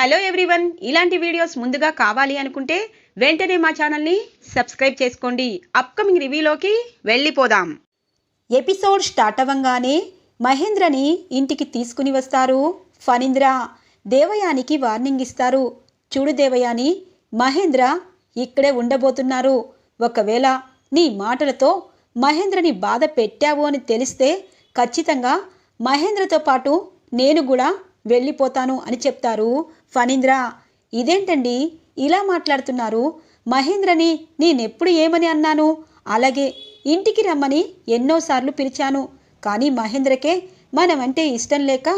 Hello everyone ఇలాంటి videos ముందుగా కావాలి అనుకుంటే వెంటనే మా ఛానల్ని సబ్స్క్రైబ్ చేసుకోండి. అప్కమింగ్ రివ్యూలోకి వెళ్ళిపోదాం. ఎపిసోడ్ స్టార్ట్ అవ్వంగానే మహేంద్రని ఇంటికి తీసుకుని వస్తారు. ఫణీంద్ర దేవయానికి వార్నింగ్ ఇస్తారు. చూడు దేవయాని మహేంద్ర ఇక్కడే ఉండబోతున్నారు. ఒకవేళ నీ మాటలతో మహేంద్రని బాధ పెట్టావు అని తెలిస్తే ఖచ్చితంగా మహేంద్రతో పాటు నేను కూడా వెళ్ళిపోతాను అని చెప్తారు ఫణీంద్ర. ఇదేంటండి? ఇలా మాట్లాడుతున్నారు. మహేంద్రని నేనెప్పుడు ఏమని అన్నాను? అలాగే ఇంటికి రమ్మని ఎన్నోసార్లు పిలిచాను. కానీ మహేంద్రకే మనమంటే ఇష్టం లేక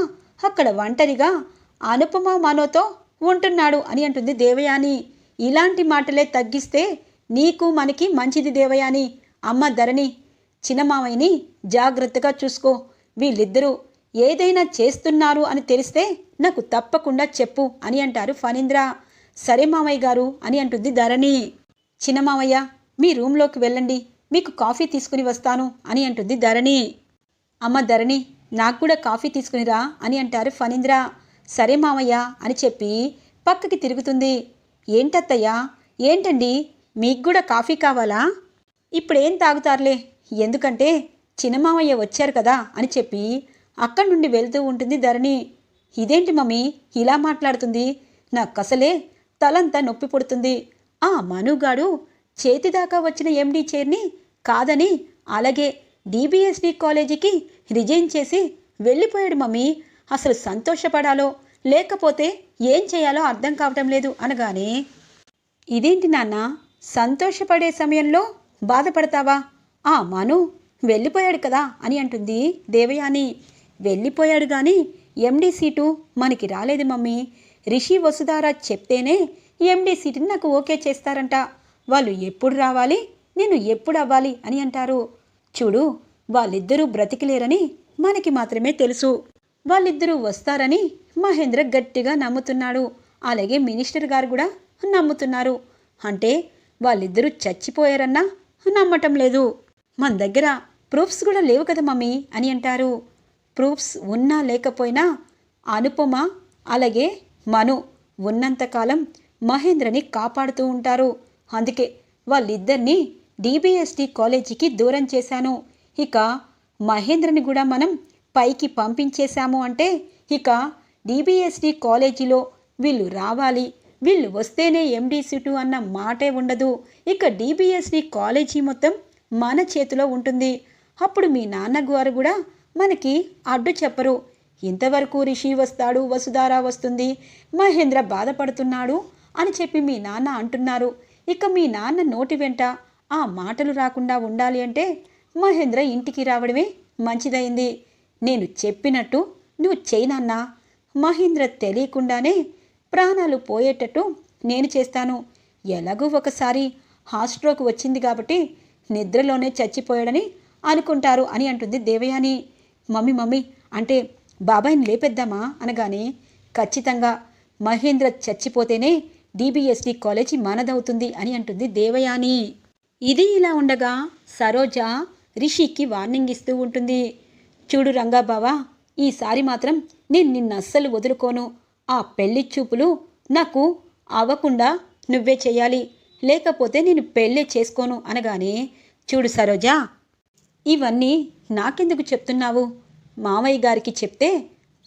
అక్కడ ఒంటరిగా అనుపమ మనోతో ఉంటున్నాడు అని అంటుంది దేవయాని. ఇలాంటి మాటలే తగ్గిస్తే నీకు మనకి మంచిది దేవయాని. అమ్మ ధరణి చిన్నమామయ్యని జాగ్రత్తగా చూసుకో. వీళ్ళిద్దరూ ఏదైనా చేస్తున్నారు అని తెలిస్తే నాకు తప్పకుండా చెప్పు అని అంటారు ఫణీంద్ర. సరే మామయ్య గారు అని అంటుంది ధరణి. చిన్నమామయ్య మీ రూమ్లోకి వెళ్ళండి మీకు కాఫీ తీసుకుని వస్తాను అని అంటుంది ధరణి. అమ్మ ధరణి నాకు కూడా కాఫీ తీసుకునిరా అని అంటారు ఫణీంద్ర. సరే మామయ్య అని చెప్పి పక్కకి తిరుగుతుంది. ఏంటత్తయ్యా ఏంటండి మీకు కూడా కాఫీ కావాలా? ఇప్పుడేం తాగుతారులే ఎందుకంటే చిన్నమామయ్య వచ్చారు కదా అని చెప్పి అక్కడి నుండి వెళ్తూ ఉంటుంది ధరణి. ఇదేంటి మమ్మీ? ఇలా మాట్లాడుతుంది? నాకు అసలే తలంతా నొప్పి పుడుతుంది. ఆ మనుగాడు చేతిదాకా వచ్చిన ఎండీ చైర్ని కాదని అలాగే డిబిఎస్డి కాలేజీకి రిజైన్ చేసి వెళ్ళిపోయాడు మమ్మీ. అసలు సంతోషపడాలో లేకపోతే ఏం చేయాలో అర్థం కావటం లేదు అనగానే ఇదేంటి నాన్న? సంతోషపడే సమయంలో బాధపడతావా? ఆ మను వెళ్ళిపోయాడు కదా అని అంటుంది దేవయాని. వెళ్ళిపోయాడు కానీ ఎండీ సీటు మనకి రాలేదు మమ్మీ. రిషి వసుధారా చెప్తేనే ఎండీ సీటుని నాకు ఓకే చేస్తారంట. వాళ్ళు ఎప్పుడు రావాలి? నేను ఎప్పుడు అవ్వాలి? అని అంటారు. చూడు వాళ్ళిద్దరూ బ్రతికిలేరని మనకి మాత్రమే తెలుసు. వాళ్ళిద్దరూ వస్తారని మహేంద్ర గట్టిగా నమ్ముతున్నాడు. అలాగే మినిస్టర్ గారు కూడా నమ్ముతున్నారు. అంటే వాళ్ళిద్దరూ చచ్చిపోయారన్నా నమ్మటం లేదు. మన దగ్గర ప్రూఫ్స్ కూడా లేవు కదా మమ్మీ అని అంటారు. ప్రూఫ్స్ ఉన్నా లేకపోయినా అనుపమ అలాగే మను ఉన్నంతకాలం మహేంద్రని కాపాడుతూ ఉంటారు. అందుకే వాళ్ళిద్దరినీ డిబిఎస్టి కాలేజీకి దూరం చేశాను. ఇక మహేంద్రని కూడా మనం పైకి పంపించేశాము అంటే ఇక డిబిఎస్డి కాలేజీలో వీళ్ళు రావాలి. వీళ్ళు వస్తేనే ఎండి సీటు అన్న మాటే ఉండదు. ఇక డిబిఎస్డి కాలేజీ మొత్తం మన చేతిలో ఉంటుంది. అప్పుడు మీ నాన్నగారు కూడా మనకి అడ్డు చెప్పరు. ఇంతవరకు రిషి వస్తాడు వసుధారా వస్తుంది. మహేంద్ర బాధపడుతున్నాడు అని చెప్పి మీ నాన్న అంటున్నారు. ఇక మీ నాన్న నోటి వెంట ఆ మాటలు రాకుండా ఉండాలి అంటే మహేంద్ర ఇంటికి రావడమే మంచిదైంది. నేను చెప్పినట్టు నువ్వు చేయనన్నా మహేంద్ర తెలియకుండానే ప్రాణాలు పోయేటట్టు నేను చేస్తాను. ఎలాగో ఒకసారి హార్ట్ స్ట్రోక్ వచ్చింది కాబట్టి నిద్రలోనే చచ్చిపోయాడని అనుకుంటారు అని అంటుంది దేవయాని. మమ్మీ మమ్మీ అంటే బాబాయ్ని లేపేద్దామా అనగానే ఖచ్చితంగా మహేంద్ర చచ్చిపోతేనే డిబిఎస్డి కాలేజీ మనదవుతుంది అని అంటుంది దేవయాని. ఇది ఇలా ఉండగా సరోజ రిషికి వార్నింగ్ ఇస్తూ ఉంటుంది. చూడు రంగా బావా ఈసారి మాత్రం నేను నిన్ను అస్సలు వదులుకోను. ఆ పెళ్ళి చూపులు నాకు అవ్వకుండా నువ్వే చేయాలి. లేకపోతే నేను పెళ్ళే చేసుకోను అనగానే చూడు సరోజ ఇవన్నీ నాకెందుకు చెప్తున్నావు? మామయ్య గారికి చెప్తే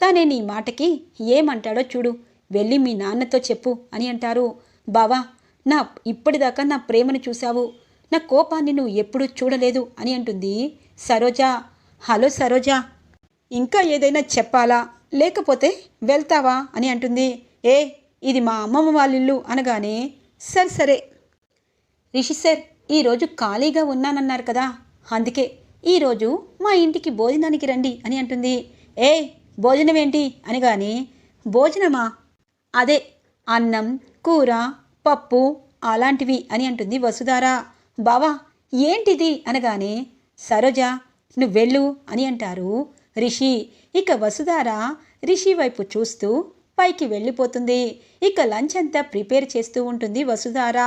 తానే నీ మాటకి ఏమంటాడో చూడు. వెళ్ళి మీ నాన్నతో చెప్పు అని అంటారు. బావా నా ఇప్పటిదాకా నా ప్రేమను చూశావు. నా కోపాన్ని నువ్వు ఎప్పుడూ చూడలేదు అని అంటుంది సరోజ. హలో సరోజ. ఇంకా ఏదైనా చెప్పాలా? లేకపోతే వెళ్తావా అని అంటుంది. ఏ ఇది మా అమ్మమ్మ వాళ్ళ ఇల్లు అనగానే సరే సరే. రిషి సార్ ఈరోజు ఖాళీగా ఉన్నానన్నారు కదా. అందుకే ఈరోజు మా ఇంటికి భోజనానికి రండి అని అంటుంది. ఏ భోజనం ఏంటి? అనగానే భోజనమా? అదే అన్నం కూర పప్పు అలాంటివి అని అంటుంది వసుధార. బావా ఏంటిది? అనగానే సరోజ నువ్వెళ్ళు అని అంటారు రిషి. ఇక వసుధార రిషి వైపు చూస్తూ పైకి వెళ్ళిపోతుంది. ఇక లంచ్ అంతా ప్రిపేర్ చేస్తూ ఉంటుంది వసుధార.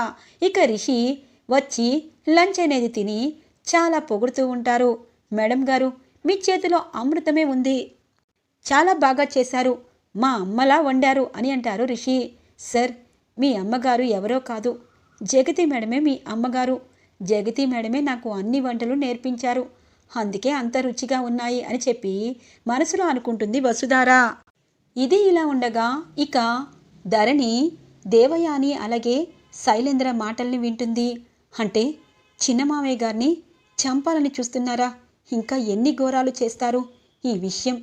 ఇక రిషి వచ్చి లంచ్ అనేది తిని చాలా పొగుడుతూ ఉంటారు. మేడం గారు మీ చేతిలో అమృతమే ఉంది. చాలా బాగా చేశారు. మా అమ్మలా వండారు అని అంటారు రిషి. సార్ మీ అమ్మగారు ఎవరో కాదు. జగతి మేడమే మీ అమ్మగారు. జగతి మేడమే నాకు అన్ని వంటలు నేర్పించారు. అందుకే అంత రుచిగా ఉన్నాయి అని చెప్పి మనసులో అనుకుంటుంది వసుధారా. ఇది ఇలా ఉండగా ఇక ధరణి దేవయాని అలాగే శైలేంద్ర మాటల్ని వింటుంది. అంటే చిన్న మామయ్య గారిని చంపాలని చూస్తున్నారా? ఇంకా ఎన్ని ఘోరాలు చేస్తారు? ఈ విషయం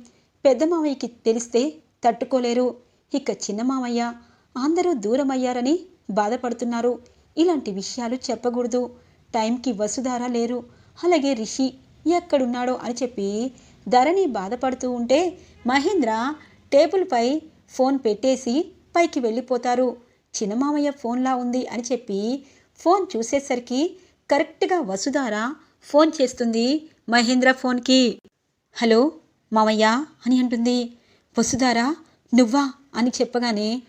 పెద్ద మామయ్యకి తెలిస్తే తట్టుకోలేరు. ఇక చిన్న మామయ్య అందరూ దూరమయ్యారని బాధపడుతున్నారు. ఇలాంటి విషయాలు చెప్పకూడదు. టైంకి వసుధార లేరు. అలాగే రిషి ఎక్కడున్నాడో అని చెప్పి ధరణి బాధపడుతూ ఉంటే మహేంద్ర టేబుల్పై ఫోన్ పెట్టేసి పైకి వెళ్ళిపోతారు. చిన్నమామయ్య ఫోన్లా ఉంది అని చెప్పి ఫోన్ చూసేసరికి కరెక్ట్గా వసుధార ఫోన్ చేస్తుంది మహేంద్ర ఫోన్కి. హలో మామయ్య అని అంటుంది. వసుధారా నువ్వా అని చెప్పగానే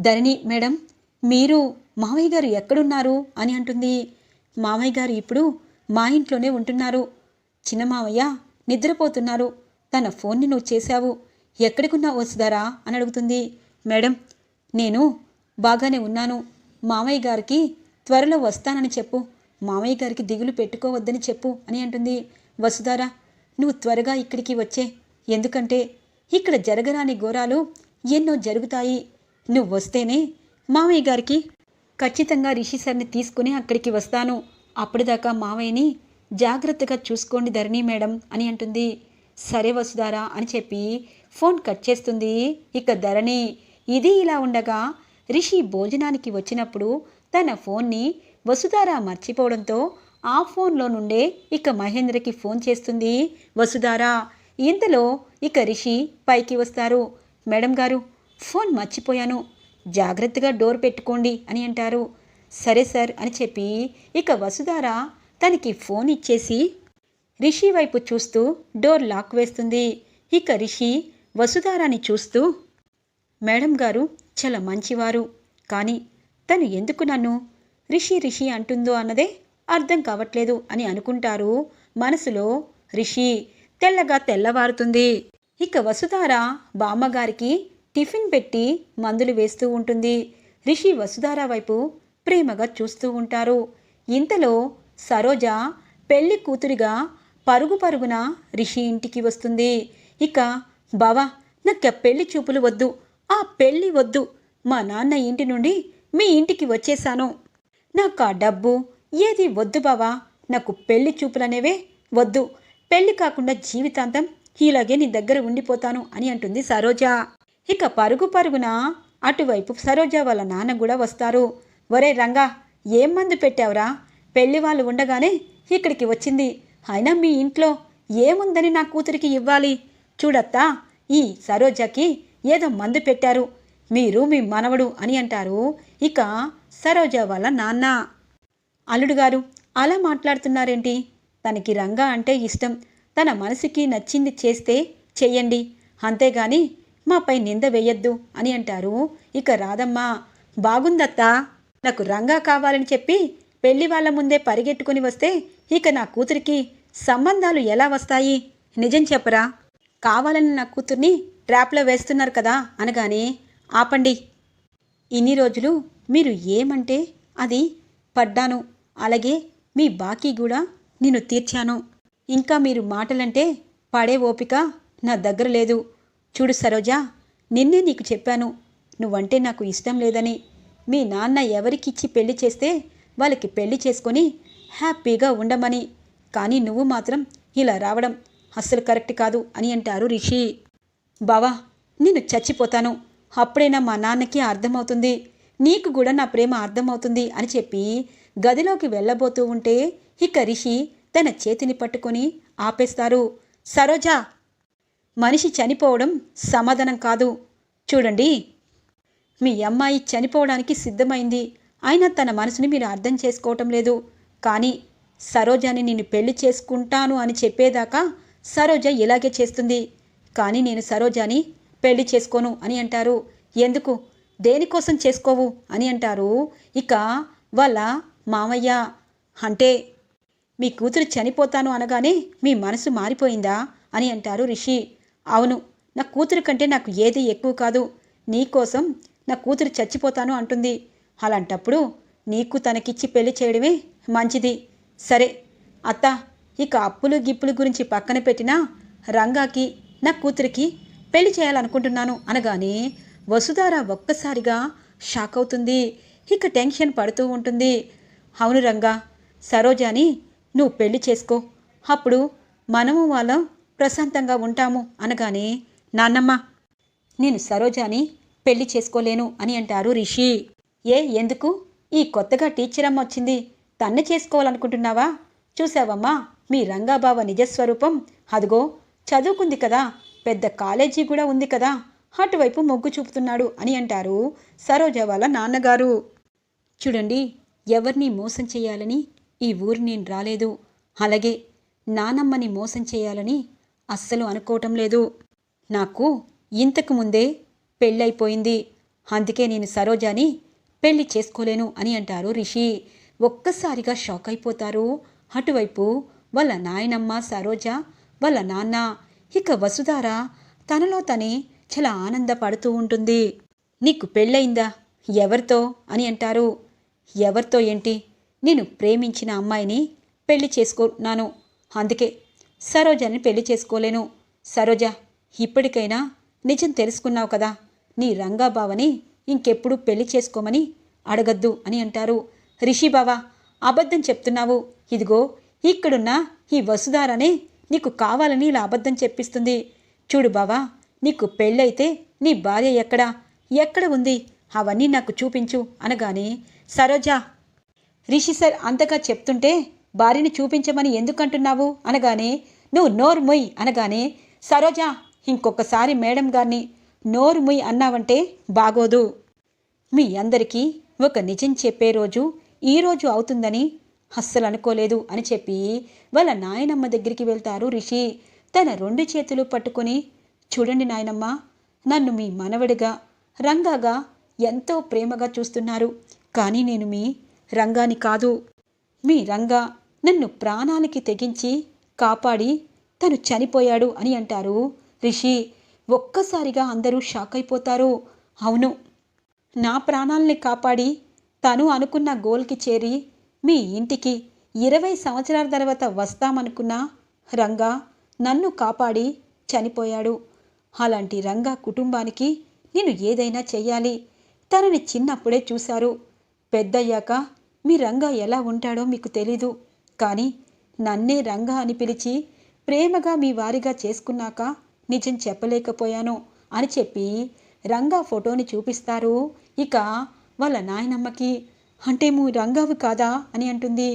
ధరణి మేడం మీరు మామయ్య గారు ఎక్కడున్నారు అని అంటుంది. మామయ్య గారు ఇప్పుడు మా ఇంట్లోనే ఉంటున్నారు. చిన్న మామయ్య నిద్రపోతున్నారు. తన ఫోన్ని నువ్వు చేశావు. ఎక్కడికున్నావు వసుధారా అని అడుగుతుంది. మేడం నేను బాగానే ఉన్నాను. మామయ్య గారికి త్వరలో వస్తానని చెప్పు. మామయ్య గారికి దిగులు పెట్టుకోవద్దని చెప్పు అని అంటుంది. వసుధార నువ్వు త్వరగా ఇక్కడికి వచ్చే. ఎందుకంటే ఇక్కడ జరగరాని ఘోరాలు ఎన్నో జరుగుతాయి. నువ్వు వస్తేనే మామయ్య గారికి ఖచ్చితంగా రిషి సార్ని తీసుకుని అక్కడికి వస్తాను. అప్పటిదాకా మామయ్యని జాగ్రత్తగా చూసుకోండి ధరణి మేడం అని అంటుంది. సరే వసుధారా అని చెప్పి ఫోన్ కట్ చేస్తుంది ఇక ధరణి. ఇది ఇలా ఉండగా రిషి భోజనానికి వచ్చినప్పుడు తన ఫోన్ని వసుధార మర్చిపోవడంతో ఆ ఫోన్లో నుండే ఇక మహేంద్రకి ఫోన్ చేస్తుంది వసుధార. ఇంతలో ఇక రిషి పైకి వస్తారు. మేడం గారు ఫోన్ మర్చిపోయాను. జాగ్రత్తగా డోర్ పెట్టుకోండి అని అంటారు. సరే సార్ అని చెప్పి ఇక వసుధార తనకి ఫోన్ ఇచ్చేసి రిషి వైపు చూస్తూ డోర్ లాక్ వేస్తుంది. ఇక రిషి వసుధారాని చూస్తూ మేడం గారు చాలా మంచివారు. కానీ తను ఎందుకు నన్ను రిషి రిషి అంటుందో అన్నదే అర్థం కావట్లేదు అని అనుకుంటారు. మనసులో రిషి తెల్లగా తెల్లవారుతుంది. ఇక వసుధార బామ్మగారికి టిఫిన్ పెట్టి మందులు వేస్తూ ఉంటుంది. రిషి వసుధార వైపు ప్రేమగా చూస్తూ ఉంటారు. ఇంతలో సరోజ పెళ్ళి కూతురిగా పరుగు పరుగున రిషి ఇంటికి వస్తుంది. ఇక బావా నాకు పెళ్ళి చూపులు వద్దు. ఆ పెళ్ళి వద్దు. మా నాన్న ఇంటి నుండి మీ ఇంటికి వచ్చేశాను. నాకు ఆ డబ్బు? ఏది వద్దు బావా? నాకు పెళ్ళి చూపులనేవే వద్దు. పెళ్ళి కాకుండా జీవితాంతం ఇలాగే నీ దగ్గర ఉండిపోతాను అని అంటుంది సరోజ. ఇక పరుగు పరుగున అటువైపు సరోజ వాళ్ళ నాన్న కూడా వస్తారు. ఒరే రంగా ఏం మందు పెట్టావురా? పెళ్ళి వాళ్ళు ఉండగానే ఇక్కడికి వచ్చింది. అయినా మీ ఇంట్లో ఏముందని నా కూతురికి ఇవ్వాలి? చూడత్తా ఈ సరోజకి ఏదో మందు పెట్టారు. మీరు మీ మనవడు అని అంటారు. ఇక సరోజ వాళ్ళ నాన్న. అల్లుడు గారు అలా మాట్లాడుతున్నారేంటి? తనకి రంగా అంటే ఇష్టం. తన మనసుకి నచ్చింది చేస్తే చెయ్యండి. అంతేగాని మాపై నింద వేయొద్దు అని అంటారు. ఇక రాదమ్మా బాగుందత్తా నాకు రంగా కావాలని చెప్పి పెళ్ళి వాళ్ళ ముందే పరిగెట్టుకుని వస్తే ఇక నా కూతురికి సంబంధాలు ఎలా వస్తాయి? నిజం చెప్పరా? కావాలని నా కూతుర్ని ట్రాప్లో వేస్తున్నారు కదా అనగానే ఆపండి. ఇన్ని రోజులు మీరు ఏమంటే అది పడ్డాను. అలాగే మీ బాకీ కూడా నేను తీర్చాను. ఇంకా మీరు మాటలంటే పడే ఓపిక నా దగ్గర లేదు. చూడు సరోజా నిన్నే నీకు చెప్పాను. నువ్వంటే నాకు ఇష్టం లేదని. మీ నాన్న ఎవరికిచ్చి పెళ్ళి చేస్తే వాళ్ళకి పెళ్ళి చేసుకొని హ్యాపీగా ఉండమని. కానీ నువ్వు మాత్రం ఇలా రావడం అస్సలు కరెక్ట్ కాదు అని అంటారు రిషి. బావా నేను చచ్చిపోతాను. అప్పుడైనా మా నాన్నకి అర్థమవుతుంది. నీకు కూడా నా ప్రేమ అర్థమవుతుంది అని చెప్పి గదిలోకి వెళ్ళబోతూ ఉంటే ఇక రిషి తన చేతిని పట్టుకొని ఆపేస్తారు. సరోజా మనిషి చనిపోవడం సమాధానం కాదు. చూడండి మీ అమ్మాయి చనిపోవడానికి సిద్ధమైంది. అయినా తన మనసుని మీరు అర్థం చేసుకోవటం లేదు. కానీ సరోజాని నేను పెళ్ళి చేసుకుంటాను అని చెప్పేదాకా సరోజ ఇలాగే చేస్తుంది. కానీ నేను సరోజాని పెళ్ళి చేసుకోను అని అంటారు. ఎందుకు? దేనికోసం చేసుకోవు అని అంటారు. ఇక వాళ్ళ మామయ్య అంటే మీ కూతురు చనిపోతాను అనగానే మీ మనసు మారిపోయిందా? అని అంటారు రిషి. అవును నా కూతురు కంటే నాకు ఏది ఎక్కువ కాదు. నీకోసం నా కూతురు చచ్చిపోతాను అంటుంది. అలాంటప్పుడు నీకు తనకిచ్చి పెళ్ళి చేయడమే మంచిది. సరే అత్త ఇక అప్పులు గిప్పులు గురించి పక్కన పెట్టినా రంగాకి నా కూతురికి పెళ్ళి చేయాలనుకుంటున్నాను అనగానే వసుధార ఒక్కసారిగా షాక్ అవుతుంది. ఇక టెన్షన్ పడుతూ ఉంటుంది. అవును రంగా సరోజాని నువ్వు పెళ్ళి చేసుకో. అప్పుడు మనము వాళ్ళం ప్రశాంతంగా ఉంటాము అనగానే నాన్నమ్మ నేను సరోజాని పెళ్ళి చేసుకోలేను అని అంటారు రిషి. ఏ ఎందుకు? ఈ కొత్తగా టీచర్ అమ్మ వచ్చింది. తన్ను చేసుకోవాలనుకుంటున్నావా? చూసావమ్మా మీ రంగాబావ నిజస్వరూపం. అదిగో చదువుకుంది కదా. పెద్ద కాలేజీ కూడా ఉంది కదా. అటువైపు మొగ్గు చూపుతున్నాడు అని అంటారు సరోజ వాళ్ళ నాన్నగారు. చూడండి ఎవరిని మోసం చేయాలని ఈ ఊరు నేను రాలేదు. అలాగే నానమ్మని మోసం చేయాలని అస్సలు అనుకోవటం లేదు. నాకు ఇంతకు ముందే పెళ్ళైపోయింది. అందుకే నేను సరోజాని పెళ్ళి చేసుకోలేను అని అంటారు రిషి. ఒక్కసారిగా షాక్ అయిపోతారు. అటువైపు వాళ్ళ నాయనమ్మ సరోజ వాళ్ళ నాన్న ఇక వసుధార తనలో తనే చాలా ఆనందపడుతూ ఉంటుంది. నీకు పెళ్ళయిందా? ఎవరితో? అని అంటారు. ఎవరితో ఏంటి? నేను ప్రేమించిన అమ్మాయిని పెళ్ళి చేసుకున్నాను. అందుకే సరోజని పెళ్ళి చేసుకోలేను. సరోజ ఇప్పటికైనా నిజం తెలుసుకున్నావు కదా. నీ రంగాబావని ఇంకెప్పుడు పెళ్ళి చేసుకోమని అడగద్దు అని అంటారు. రిషిబావ అబద్ధం చెప్తున్నావు. ఇదిగో ఇక్కడున్న ఈ వసుధారనే నీకు కావాలని ఇలా అబద్ధం చెప్పిస్తుంది. చూడు బావా నీకు పెళ్ళైతే నీ భార్య ఎక్కడా? ఎక్కడ ఉంది? అవన్నీ నాకు చూపించు అనగానే సరోజా రిషి సార్ అంతగా చెప్తుంటే భార్యని చూపించమని ఎందుకంటున్నావు? అనగానే నువ్వు నోరు మొయ్ అనగానే సరోజా ఇంకొకసారి మేడం గారిని నోరు ముయ్ అన్నావంటే బాగోదు. మీ అందరికీ ఒక నిజం చెప్పే రోజు ఈ రోజు అవుతుందని అస్సలు అనుకోలేదు అని చెప్పి వాళ్ళ నాయనమ్మ దగ్గరికి వెళ్తారు రిషి. తన రెండు చేతులు పట్టుకొని చూడండి నాయనమ్మ నన్ను మీ మనవడిగా రంగాగా ఎంతో ప్రేమగా చూస్తున్నారు. కానీ నేను మీ రంగాని కాదు. మీ రంగా నన్ను ప్రాణానికి తెగించి కాపాడి తను చనిపోయాడు అని అంటారు. రిషి ఒక్కసారిగా అందరూ షాక్ అయిపోతారు అవును నా ప్రాణాల్ని కాపాడి తను అనుకున్న గోల్కి చేరి మీ ఇంటికి ఇరవై సంవత్సరాల తర్వాత వస్తామనుకున్న రంగా నన్ను కాపాడి చనిపోయాడు. అలాంటి రంగా కుటుంబానికి నేను ఏదైనా చెయ్యాలి. తనని చిన్నప్పుడే చూశారు. పెద్దయ్యాక మీ రంగా ఎలా ఉంటాడో మీకు తెలీదు. కానీ నన్నే రంగా అని పిలిచి ప్రేమగా మీ వారిగా చేసుకున్నాక నిజం చెప్పలేకపోయాను అని చెప్పి రంగా ఫోటోని చూపిస్తారు. ఇక వాళ్ళ నాయనమ్మకి అంటే మీ రంగావు కాదా? అని అంటుంది.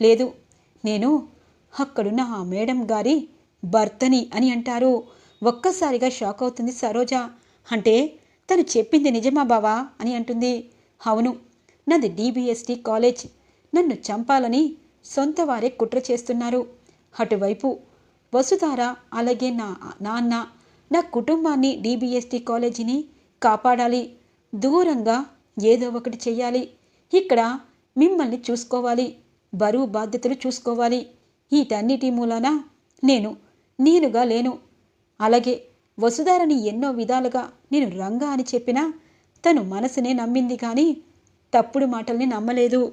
లేదు నేను అక్కడున్న ఆ మేడం గారి భర్తని అని అంటారు. ఒక్కసారిగా షాక్ అవుతుంది సరోజ. అంటే తను చెప్పింది నిజమా బావా? అని అంటుంది. అవును. నాది డీబీఎస్టీ కాలేజ్. నన్ను చంపాలని సొంత వారే కుట్ర చేస్తున్నారు. అటువైపు వసుధార అలాగే నా నాన్న నా కుటుంబాన్ని డీబీఎస్టీ కాలేజీని కాపాడాలి. దూరంగా ఏదో ఒకటి చెయ్యాలి. ఇక్కడ మిమ్మల్ని చూసుకోవాలి. బరువు బాధ్యతలు చూసుకోవాలి. వీటన్నిటి మూలాన నేను నేనుగా లేను. అలాగే వసుధారని ఎన్నో విధాలుగా నేను రంగా అని చెప్పినా తను మనసునే నమ్మింది కానీ తప్పుడు మాటల్ని నమ్మలేదు.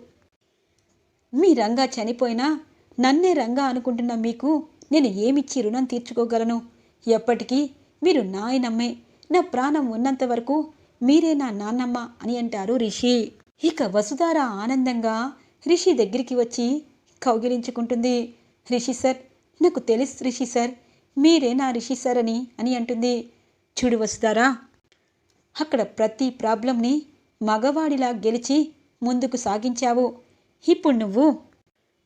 మీ రంగా చనిపోయినా నన్నే రంగా అనుకుంటున్న మీకు నేను ఏమిచ్చి రుణం తీర్చుకోగలను? ఎప్పటికీ మీరు నాయనమ్మే నా ప్రాణం ఉన్నంత వరకు మీరే నా నాన్నమ్మ అని అంటారు రిషి. ఇక వసుధార ఆనందంగా రిషి దగ్గరికి వచ్చి కౌగిలించుకుంటుంది. రిషి సార్ నాకు తెలుసు రిషి సార్ మీరే నా రిషి సరని అని అంటుంది. చూడు వసుధారా అక్కడ ప్రతి ప్రాబ్లంని మగవాడిలా గెలిచి ముందుకు సాగించావు. ఇప్పుడు నువ్వు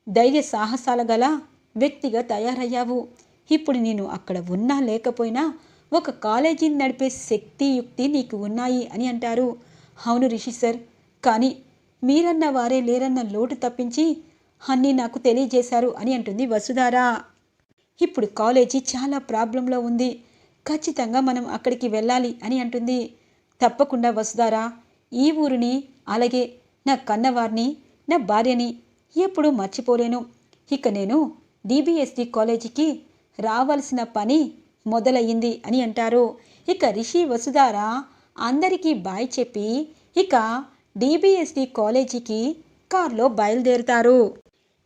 ధైర్య సాహసాల గల వ్యక్తిగా తయారయ్యావు. ఇప్పుడు నేను అక్కడ ఉన్నా లేకపోయినా ఒక కాలేజీని నడిపే శక్తి యుక్తి నీకు ఉన్నాయి అని అంటారు. అవును రిషి సార్ కానీ మీరన్న వారే లేరన్న లోటు తప్పించి అన్నీ నాకు తెలియజేశారు అని అంటుంది వసుధారా. ఇప్పుడు కాలేజీ చాలా ప్రాబ్లంలో ఉంది. ఖచ్చితంగా మనం అక్కడికి వెళ్ళాలి అని అంటుంది. తప్పకుండా వసుధారా ఈ ఊరిని అలాగే నా కన్నవారిని నా భార్యని ఎప్పుడూ మర్చిపోలేను. ఇక నేను డిబిఎస్డి కాలేజీకి రావాల్సిన పని మొదలయ్యింది అని అంటారు. ఇక రిషి వసుధార అందరికీ బాయ్ చెప్పి ఇక డిబిఎస్డి కాలేజీకి కార్లో బయలుదేరుతారు.